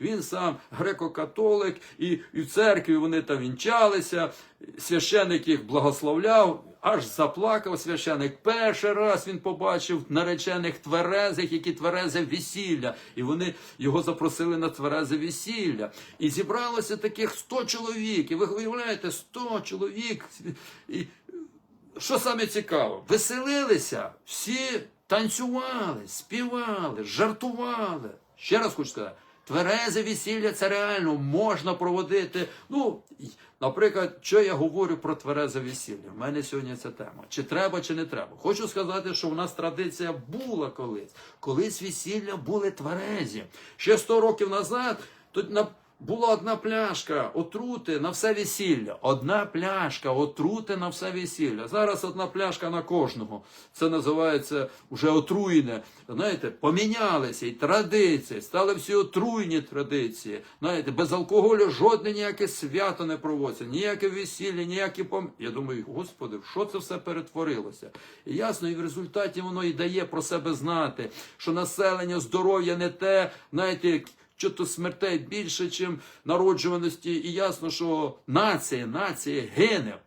він сам греко-католик, і, в церкві вони там вінчалися. Священик їх благословляв, аж заплакав священик. Перший раз він побачив наречених тверезих, які тверезе весілля, і вони його запросили на тверезе весілля. І зібралося таких 100 чоловік. І ви уявляєте, 100 чоловік. І що саме цікаво, веселилися, всі танцювали, співали, жартували. Ще раз хочу сказати, тверезе весілля це реально можна проводити. Ну, наприклад, що я говорю про тверезе весілля? У мене сьогодні ця тема. Чи треба, чи не треба. Хочу сказати, що в нас традиція була колись. Колись весілля були тверезі. Ще 100 років назад тут на була одна пляшка отрути на все весілля. Одна пляшка отрути на все весілля. Зараз одна пляшка на кожного. Це називається вже отруєне. Знаєте, помінялися і традиції, стали всі отруйні традиції. Знаєте, без алкоголю жодне ніяке свято не проводиться, ніяке весілля, ніякі пом... Я думаю, господи, що це все перетворилося? І ясно, і в результаті воно і дає про себе знати, що населення, здоров'я не те, знаєте, що то смертей більше, ніж народжуваності, і ясно, що нація, нація гине.